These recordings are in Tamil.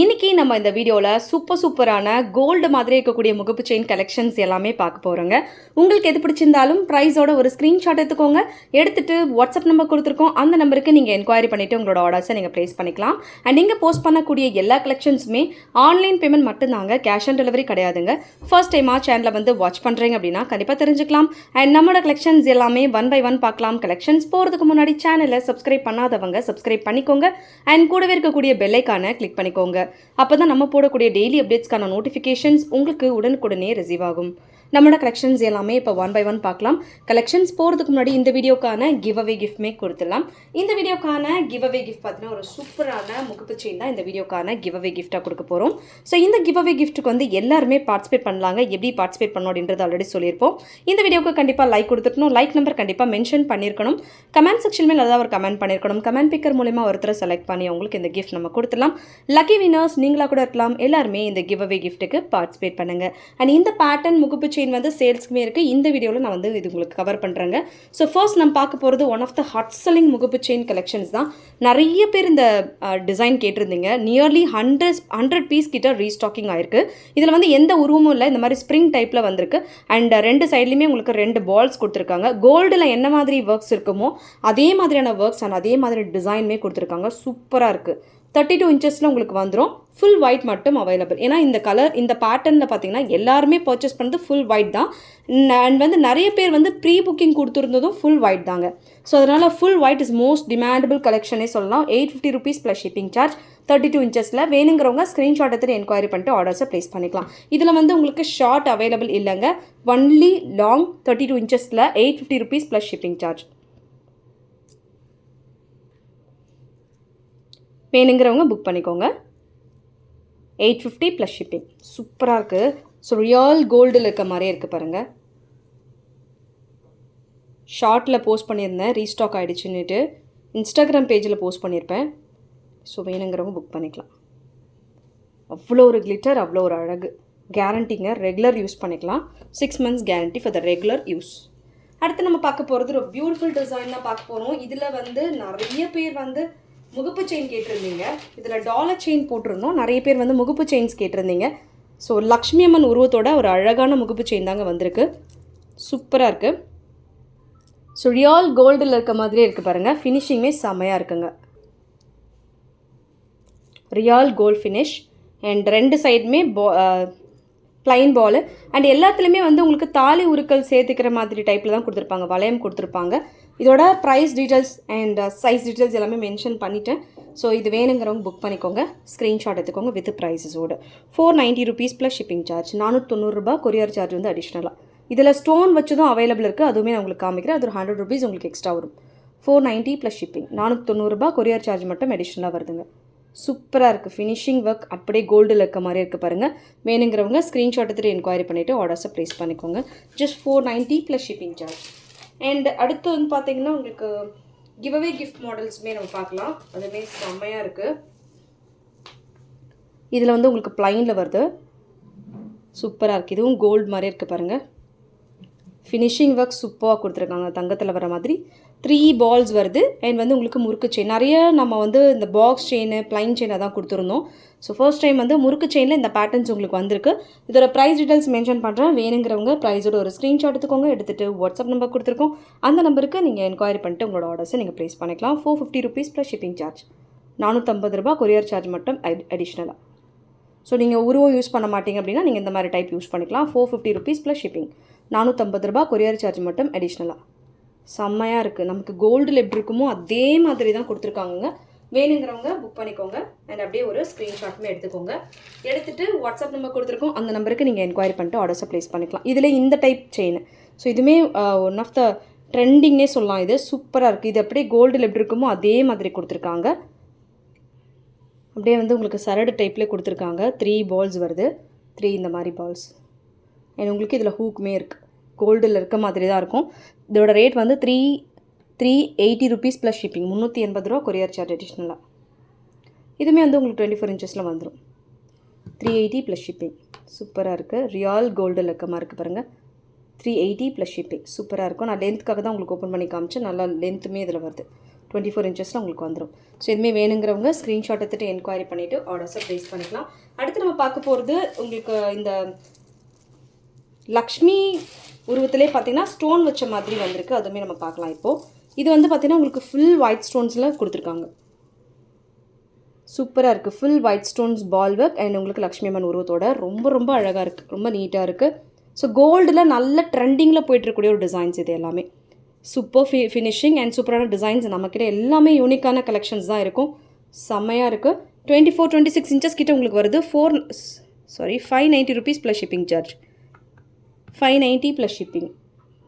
இன்னைக்கு நம்ம இந்த வீடியோவில் சூப்பர் சூப்பரான கோல்டு மாதிரி இருக்கக்கூடிய முகப்பு செயின் கலெக்ஷன்ஸ் எல்லாமே பார்க்க போகிறோங்க உங்களுக்கு எது பிடிச்சிருந்தாலும் ப்ரைஸோட ஒரு ஸ்க்ரீன்ஷாட் எடுத்துக்கோங்க. எடுத்துகிட்டு வாட்ஸ்அப் நம்பர் கொடுத்துருக்கோம். அந்த நம்பருக்கு நீங்கள் என்கொயரி பண்ணிவிட்டு உங்களோட ஆர்டர்ஸை நீங்கள் ப்ளேஸ் பண்ணிக்கலாம். அண்ட் நீங்கள் போஸ்ட் பண்ணக்கூடிய எல்லா கலெக்ஷன்ஸுமே ஆன்லைன் பேமெண்ட் மட்டும்தாங்க கேஷ் ஆன் டெலிவரி கிடையாதுங்க. ஃபர்ஸ்ட் டைமாக சேனலை வந்து வாட்ச் பண்ணுறீங்க அப்படின்னா கண்டிப்பாக தெரிஞ்சுக்கலாம். அண்ட் நம்மளோட கலெக்ஷன்ஸ் எல்லாமே ஒன் பை ஒன் பார்க்கலாம். கலெக்ஷன்ஸ் போகிறதுக்கு முன்னாடி சேனலை சப்ஸ்கிரைப் பண்ணாதவங்க சப்ஸ்கிரைப் பண்ணிக்கோங்க. அண்ட் கூடவே இருக்கக்கூடிய பெல்லைக்கான கிளிக் பண்ணிக்கோங்க. அப்போ தான் நம்ம போடக்கூடிய டெய்லி அப்டேட்ஸ்க்கான நோட்டிஃபிகேஷன்ஸ் உங்களுக்கு உடனுக்குடனே ரிசீவ் ஆகும். நம்மளோட கலெக்ஷன்ஸ் எல்லாமே இப்போ ஒன் பை ஒன் பார்க்கலாம். கலெக்ஷன்ஸ் போகிறதுக்கு முன்னாடி இந்த வீடியோக்கான கிவ் அவே கிஃப்ட்மே கொடுத்துடலாம். இந்த வீடியோக்கான கிவ் அவே கிஃப்ட் பார்த்தீங்கன்னா ஒரு சூப்பரான முகப்பு செயின் தான் இந்த வீடியோக்கான கிவ் அவே கிஃப்ட்டாக கொடுக்க போகிறோம் ஸோ இந்த கிவ் அவே கிஃப்ட்டுக்கு வந்து எல்லாருமே பார்ட்டிசிபேட் பண்ணலாங்க. எப்படி பார்ட்டிசிபேட் பண்ணணும் அப்படின்றது ஆல்ரெடி சொல்லியிருப்போம். இந்த வீடியோக்கு கண்டிப்பாக லைக் கொடுத்துருக்கணும். லைக் நம்பர் கண்டிப்பாக மென்ஷன் பண்ணியிருக்கணும். கமெண்ட் செக்ஷன் மேலே ஏதாவது ஒரு கமெண்ட் பண்ணியிருக்கணும். கமெண்ட் பிக்கர் மூலிமா ஒருத்தரை செலக்ட் பண்ணி அவங்களுக்கு இந்த கிஃப்ட் நம்ம கொடுத்துடலாம். லக்கி வினர்ஸ் நீங்களாக கூட இருக்கலாம். எல்லாருமே இந்த கிவ் அவே கிஃப்ட்டுக்கு பார்ட்டிசிபேட் பண்ணுங்க. அண்ட் இந்த பேட்டர்ன் முகுப்பு சீன் வந்து சேல்ஸ்க்குமே இருக்குது இந்த வீடியோவில் நான் வந்து இது உங்களுக்கு கவர் பண்ணுறேங்க ஸோ ஃபர்ஸ்ட் நம்ம பார்க்க போகிறது one of the hot selling முகப்பு செயின் கலெக்ஷன்ஸ் தான். நிறைய பேர் இந்த டிசைன் கேட்டிருந்தீங்க. நியர்லி ஹண்ட்ரட் ஹண்ட்ரட் பீஸ் கிட்ட ரீஸ்டாக்கிங் ஆயிருக்கு. இதில் வந்து எந்த உருவமும் இல்லை. இந்த மாதிரி ஸ்ப்ரிங் டைப்பில் வந்திருக்கு. அண்ட் ரெண்டு சைட்லேயுமே உங்களுக்கு ரெண்டு பால்ஸ் கொடுத்துருக்காங்க. கோல்டில் என்ன மாதிரி ஒர்க்ஸ் இருக்குமோ அதே மாதிரியான ஒர்க்ஸ் அண்ட் அதே மாதிரி டிசைனுமே கொடுத்துருக்காங்க. சூப்பராக இருக்குது தேர்ட்டி டூ இன்ச்சஸில் உங்களுக்கு வந்துடும் ஃபுல் ஒயிட் மட்டும் அவைலபிள் ஏன்னா இந்த கலர் இந்த பேட்டர்னில் பார்த்தீங்கன்னா எல்லாருமே பர்ச்சேஸ் பண்ணது ஃபுல் ஒயிட் தான். அண்ட் வந்து நிறைய பேர் வந்து ப்ரீ புக்கிங் கொடுத்துருந்ததும் ஃபுல் ஒயிட் தாங்க. ஸோ அதனால் full white is most demandable கலெக்ஷனே சொல்லலாம். Eight fifty rupees plus shipping charge thirty two இன்ச்சஸில் வேணுங்கிறவங்க ஸ்க்ரீன்ஷாட் எடுத்து என்கொயரி பண்ணிட்டு ஆர்டர்ஸை ப்ளேஸ் பண்ணிக்கலாம். இதில் வந்து உங்களுக்கு ஷார்ட் அவைலபிள் இல்லைங்க. Only long thirty two இன்ச்சஸில் eight fifty rupees plus shipping charge வேணுங்கிறவங்க புக் பண்ணிக்கோங்க. எயிட் ஃபிஃப்டி ப்ளஸ் ஷிப்பிங் சூப்பராக இருக்குது ஸோ ரியல் கோல்டில் இருக்க மாதிரியே இருக்குது பாருங்கள் ஷார்ட்டில் போஸ்ட் பண்ணியிருந்தேன். ரீஸ்டாக் ஆகிடுச்சுன்னுட்டு இன்ஸ்டாகிராம் பேஜில் போஸ்ட் பண்ணியிருப்பேன். ஸோ வேணுங்கிறவங்க புக் பண்ணிக்கலாம். அவ்வளோ ஒரு கிளிட்டர் அவ்வளோ ஒரு அழகு. கேரண்டிங்க ரெகுலர் யூஸ் பண்ணிக்கலாம். Six months guarantee for the regular use அடுத்து நம்ம பார்க்க போகிறது ஒரு பியூட்டிஃபுல் டிசைன் தான் பார்க்க போகிறோம் இதில் வந்து நிறைய பேர் வந்து முகப்பு செயின் கேட்டிருந்தீங்க. இதில் டாலர் செயின் போட்டிருந்தோம். நிறைய பேர் வந்து முகப்பு செயின்ஸ் கேட்டிருந்தீங்க. ஸோ லக்ஷ்மி அம்மன் உருவத்தோட ஒரு அழகான முகப்பு செயின் தாங்க வந்திருக்கு. சூப்பராக இருக்குது ஸோ ரியால் கோல்டில் இருக்க மாதிரியே இருக்குது பாருங்கள் ஃபினிஷிங்குமே செம்மையாக இருக்குங்க. ரியால் கோல்ட் ஃபினிஷ் அண்ட் ரெண்டு சைடுமே பா ப்ளைன் uh, பால் அண்ட் எல்லாத்துலேயுமே வந்து உங்களுக்கு தாலி உருக்கள் சேர்த்துக்கிற மாதிரி டைப்பில் தான் கொடுத்துருப்பாங்க. வளையம் கொடுத்துருப்பாங்க. இதோட price details and size details எல்லாமே மென்ஷன் பண்ணிட்டேன். ஸோ இது வேணுங்கிறவங்க புக் பண்ணிக்கோங்க. ஸ்க்ரீன்ஷாட் எடுத்துக்கோங்க with ப்ரைஸஸோடு four ninety rupees plus shipping charge நானூற்றொண்ணூறுரூபா courier charge வந்து அடிஷ்னலாக இதில் ஸ்டோன் வச்சதும் அவைலபிள் இருக்குது அதுவுமே நான் உங்களுக்கு காமிக்கிறேன். அது ஒரு ஹண்ட்ரட் ருபீஸ் உங்களுக்கு எக்ஸ்ட்ரா வரும். ஃபோர் நைன்ட்டி ப்ளஸ் ஷிப்பிங் நானூற்றொண்ணூறுரூபா கொரியர் சார்ஜ் மட்டும் அடிஷ்னலாக வருதுங்க. சூப்பராக இருக்குது ஃபினிஷிங் ஒர்க் அப்படியே கோல்டில் இருக்க மாதிரி இருக்குது பாருங்கள் வேணுங்கிறவங்க ஸ்க்ரீன்ஷாட் எடுத்துகிட்டு என்கொயரி பண்ணிவிட்டு ஆர்டர்ஸை ப்ளேஸ் பண்ணிக்கோங்க. Just four ninety plus shipping charge and அடுத்து வந்து பார்த்தீங்கன்னா உங்களுக்கு கிவ்அவே கிஃப்ட் மாடல்ஸுமே நம்ம பார்க்கலாம். அதுவுமே செம்மையாக இருக்குது இதில் வந்து உங்களுக்கு ப்ளைனில் வருது. சூப்பராக இருக்குது இதுவும் கோல்டு மாதிரி இருக்குது பாருங்கள் ஃபினிஷிங் ஒர்க் சூப்பராக கொடுத்துருக்காங்க. தங்கத்தில் வர மாதிரி. த்ரீ பால்ஸ் வருது அண்ட் வந்து உங்களுக்கு முறுக்கு செயின் நிறைய நம்ம வந்து இந்த பாக்ஸ் செயின் ப்ளைன் செயினை தான் கொடுத்துருந்தோம். ஸோ ஃபர்ஸ்ட் டைம் வந்து முறுக்கு செயினில் இந்த பேட்டர்ன்ஸ் உங்களுக்கு வந்திருக்கு. இதோட ப்ரைஸ் டீட்டெயில்ஸ் மென்ஷன் பண்ணுறேன் வேணுங்கிறவங்க ப்ரைஸோட ஒரு ஸ்க்ரீன்ஷாட் எடுத்துக்கோங்க. எடுத்துகிட்டு வாட்ஸ்அப் நம்பர் கொடுத்துருக்கோம். அந்த நம்பருக்கு நீங்கள் என்கொயரி பண்ணிட்டு உங்களோட ஆர்டர்ஸை நீங்கள் ப்ளேஸ் பண்ணிக்கலாம். Four fifty rupees plus shipping charge நானூற்றம்பது ரூபா கொரியர் சார்ஜ் மட்டும் அடிஷ்னலாக ஸோ நீங்கள் உருவம் யூஸ் பண்ண மாட்டீங்க அப்படின்னா நீங்கள் இந்த மாதிரி டைப் யூஸ் பண்ணிக்கலாம். Four fifty rupees plus shipping நானூற்றம்பது ரூபா கொரியர் சார்ஜ் மட்டும் அடிஷ்னலாக செம்மையாக இருக்குது நமக்கு கோல்டில் எப்படி இருக்குமோ அதே மாதிரி தான் கொடுத்துருக்காங்க வேணுங்கிறவங்க புக் பண்ணிக்கோங்க. அண்ட் அப்படியே ஒரு ஸ்க்ரீன்ஷாட்டுமே எடுத்துக்கோங்க. எடுத்துகிட்டு வாட்ஸ்அப் நம்பர் கொடுத்துருக்கோம். அந்த நம்பருக்கு நீங்கள் என்கொயரி பண்ணிட்டு ஆர்டர்ஸை ப்ளேஸ் பண்ணிக்கலாம். இதில் இந்த டைப் செயின் ஸோ இதுவுமே ஒன் ஆஃப் த ட்ரெண்டிங்னே சொல்லலாம் இது. சூப்பராக இருக்குது இது அப்படியே கோல்டில் எப்படி இருக்குமோ அதே மாதிரி கொடுத்துருக்காங்க. அப்படியே வந்து உங்களுக்கு சரடு டைப்லேயே கொடுத்துருக்காங்க. த்ரீ பால்ஸ் வருது. த்ரீ இந்த மாதிரி பால்ஸ் அண்ட் உங்களுக்கு இதில் ஹூக்குமே இருக்குது கோல்டில் இருக்க மாதிரி தான் இருக்கும். இதோட ரேட் வந்து three three eighty rupees plus shipping முந்நூற்றி எண்பது ரூபா கொரியர் சார்ஜ் அடிஷ்னலாக இதுவுமே வந்து உங்களுக்கு டுவெண்ட்டி ஃபோர் இன்ச்சஸில் வந்துடும் த்ரீ எயிட்டி ப்ளஸ் ஷிப்பிங் சூப்பராக இருக்குது ரியால் கோல்டில் இருக்கமாக இருக்குது பாருங்கள் த்ரீ எயிட்டி ப்ளஸ் ஷிப்பிங் சூப்பராக இருக்கும். நான் லென்த்துக்காக தான் உங்களுக்கு ஓப்பன் பண்ணி காமிச்சேன். நல்லா லென்த்துமே இதில் வருது. டுவெண்ட்டி ஃபோர் இன்ச்சஸில் உங்களுக்கு வந்துடும் ஸோ இதுவுமே வேணுங்கிறவங்க ஸ்க்ரீன்ஷாட் எடுத்துகிட்டு என்கொயரி பண்ணிவிட்டு ஆர்டர்ஸை ப்ளேஸ் பண்ணிக்கலாம். அடுத்து நம்ம பார்க்க போகிறது உங்களுக்கு இந்த லக்ஷ்மி உருவத்திலே பார்த்தீங்கன்னா ஸ்டோன் வச்ச மாதிரி வந்திருக்கு. அதுவுமே நம்ம பார்க்கலாம் இப்போது இது வந்து பார்த்தீங்கன்னா உங்களுக்கு ஃபுல் ஒயிட் ஸ்டோன்ஸில் கொடுத்துருக்காங்க. சூப்பராக இருக்குது full white stones ball work and உங்களுக்கு லக்ஷ்மி அம்மன் உருவத்தோட ரொம்ப ரொம்ப அழகாக இருக்குது ரொம்ப நீட்டாக இருக்குது ஸோ கோல்டில் நல்ல ட்ரெண்டிங்கில் போயிட்டுருக்கூடிய ஒரு டிசைன்ஸ் இது எல்லாமே. சூப்பர் ஃபி ஃபினிஷிங் அண்ட் சூப்பரான டிசைன்ஸ் நம்மக்கிட்ட எல்லாமே யூனிக்கான கலெக்ஷன்ஸ் தான் இருக்கும். செம்மையாக இருக்குது twenty four twenty six inches கிட்ட உங்களுக்கு வருது. Four sorry five ninety rupees plus shipping charge five ninety plus shipping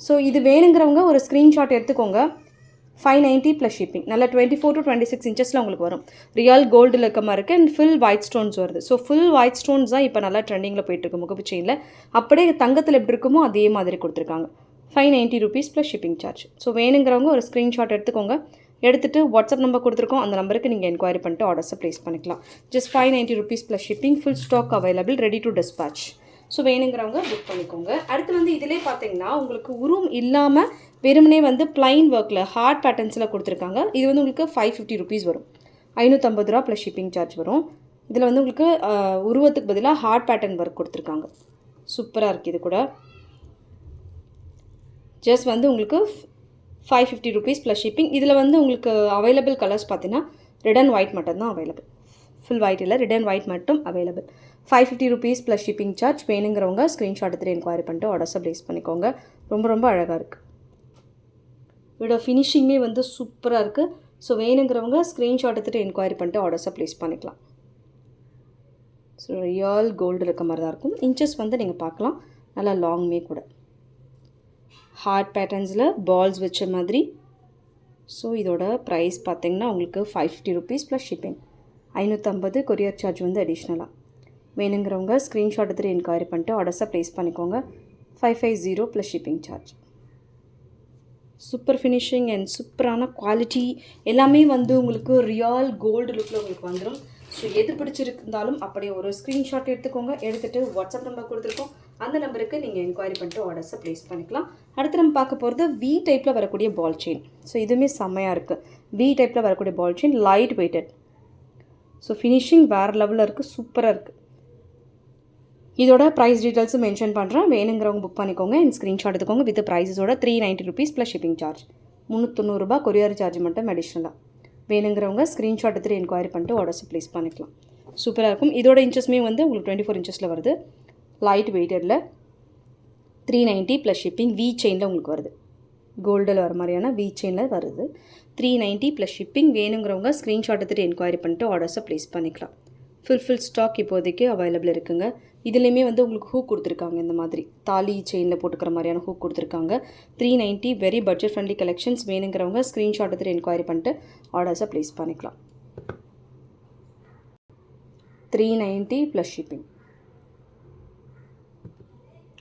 so இது வேணுங்கிறவங்க ஒரு ஸ்க்ரீன்ஷாட் எடுத்துக்கோங்க. ஃபைவ் நைன்ட்டி ப்ளஸ் ஷிப்பிங் நல்லா twenty four to twenty six இன்ச்சஸில் உங்களுக்கு வரும். ரியல் கோல்டில் இருக்க மாதிரி இருக்குது அண்ட் ஃபுல் ஒயிட் ஸ்டோன்ஸ் வருது. ஸோ ஃபுல் ஒயிட் ஸ்டோன்ஸ் தான் இப்போ நல்லா ட்ரெண்டிங்கில் போயிட்டுருக்கு முகப்பு செயினில் அப்படியே தங்கத்தில் எப்படி இருக்குமோ அதே மாதிரி கொடுத்துருக்காங்க. Five ninety rupees plus shipping charge so வேணுங்கிறவங்க ஒரு ஸ்க்ரீன்ஷாட் எடுத்துக்கோங்க. எடுத்துகிட்டு வாட்ஸ்அப் நம்பர் கொடுத்துருக்கோம். அந்த நம்பருக்கு நீங்கள் என்கொயரி பண்ணிட்டு ஆர்டர்ஸை ப்ளேஸ் பண்ணிக்கலாம். Just five ninety rupees plus shipping full stock available ready to dispatch so வேணுங்கிறவங்க புக் பண்ணிக்கோங்க. அடுத்து வந்து இதிலே பார்த்தீங்கன்னா உங்களுக்கு உருவம் இல்லாமல் வெறுமனே வந்து பிளைன் ஒர்க்கில் ஹார்ட் பேட்டர்ன்ஸில் கொடுத்துருக்காங்க. இது வந்து உங்களுக்கு ஃபைவ் ஃபிஃப்டி ருபீஸ் வரும். ஐநூற்றம்பது ரூபா ப்ளஸ் ஷிப்பிங் சார்ஜ் வரும். இதில் வந்து உங்களுக்கு உருவத்துக்கு பதிலாக ஹார்ட் பேட்டர்ன் ஒர்க் கொடுத்துருக்காங்க. சூப்பராக இருக்குது இது கூட. ஜஸ்ட் வந்து உங்களுக்கு five fifty rupees plus shipping இதில் வந்து உங்களுக்கு அவைலபிள் கலர்ஸ் பார்த்தீங்கன்னா ரெட் அண்ட் ஒயிட் மட்டும்தான் அவைலபிள் ஃபுல் ஒயிட் இல்லை ரிட்டன் ஒயிட் மட்டும் available five fifty rupees plus shipping charge வேணுங்கிறவங்க ஸ்க்ரீன்ஷாட் எடுத்துகிட்டு என்கொயரி பண்ணிட்டு ஆர்டர்ஸை ப்ளேஸ் பண்ணிக்கோங்க. ரொம்ப ரொம்ப அழகாக இருக்குது இதோட ஃபினிஷிங்குமே வந்து சூப்பராக இருக்குது ஸோ வேணுங்கிறவங்க ஸ்க்ரீன்ஷாட் எடுத்துகிட்டு என்கொயரி பண்ணிட்டு ஆர்டர்ஸை ப்ளேஸ் பண்ணிக்கலாம். ஸோ ரியல் கோல்டு இருக்க மாதிரி தான் இருக்கும். இன்ச்சஸ் வந்து நீங்கள் பார்க்கலாம். நல்லா லாங்குமே கூட. ஹார்ட் பேட்டர்ன்ஸில் பால்ஸ் வச்ச மாதிரி. ஸோ இதோட ப்ரைஸ் பார்த்தீங்கன்னா உங்களுக்கு five fifty rupees plus shipping ஐநூற்றம்பது கொரியர் சார்ஜ் வந்து அடிஷ்னலாக வேணுங்கிறவங்க ஸ்க்ரீன்ஷாட் எடுத்துகிட்டு என்கொயரி பண்ணிட்டு ஆர்டர்ஸை ப்ளேஸ் பண்ணிக்கோங்க. Five five zero plus shipping charge super finishing and சூப்பரான குவாலிட்டி எல்லாமே வந்து உங்களுக்கு ரியல் கோல்டு லுக்கில் உங்களுக்கு வந்துடும் ஸோ எது பிடிச்சிருந்தாலும் அப்படியே ஒரு ஸ்க்ரீன்ஷாட் எடுத்துக்கோங்க. எடுத்துகிட்டு வாட்ஸ்அப் நம்பர் கொடுத்துருக்கோம். அந்த நம்பருக்கு நீங்கள் என்கொயரி பண்ணிட்டு ஆர்டர்ஸை ப்ளேஸ் பண்ணிக்கலாம். அடுத்து நம்ம பார்க்க போகிறது வி டைப்பில் வரக்கூடிய பால் செயின் ஸோ இதுவுமே செம்மையாக இருக்குது வி டைப்பில் வரக்கூடிய ball chain light weighted so finishing வேறு லெவலில் இருக்குது சூப்பராக இருக்குது இதோட ப்ரைஸ் டீட்டெயில்ஸும் மென்ஷன் பண்ணுறேன் வேணுங்கிறவங்க புக் பண்ணிக்கோங்க. என் ஸ்க்ரீன்ஷாட் எடுத்துக்கோங்க with ப்ரைஸஸோட three ninety rupees plus shipping charge முந்நூற்றொண்ணூறுபா courier charge மட்டும் அடிஷ்னலாக வேணுங்கிறவங்க ஸ்க்ரீன்ஷாட் எடுத்துகிட்டு என்கொயரி பண்ணிட்டு ஆர்டர்ஸ் ப்ளேஸ் பண்ணிக்கலாம். சூப்பராக இருக்கும். இதோட இன்ச்சஸ்மே வந்து உங்களுக்கு டுவெண்ட்டி ஃபோர் இன்ச்சஸில் வருது. Light வெயிட்டடில் three ninety plus shipping V செயினில் உங்களுக்கு வருது. கோல்டில் வர மாதிரியான வி செயினில் வருது. த்ரீ நைன்ட்டி ப்ளஸ் ஷிப்பிங் வேணுங்கிறவங்க ஸ்க்ரீன்ஷாட் எடுத்துகிட்டு என்கொயரி பண்ணிட்டு ஆர்டர்ஸை ப்ளேஸ் பண்ணிக்கலாம். ஃபுல் ஃபுல் ஸ்டாக் இப்போதைக்கு அவைலபிள் இருக்குங்க. இதுலேயுமே வந்து உங்களுக்கு ஹூக் கொடுத்துருக்காங்க இந்த மாதிரி. தாலி செயினில் போட்டுக்கிற மாதிரியான ஹூக் கொடுத்துருக்காங்க. Three ninety very budget friendly collections வேணுங்கிறவங்க ஸ்க்ரீன்ஷாட் எடுத்துகிட்டு என்கொயரி பண்ணிட்டு ஆர்டர்ஸை ப்ளேஸ் பண்ணிக்கலாம். Three ninety plus shipping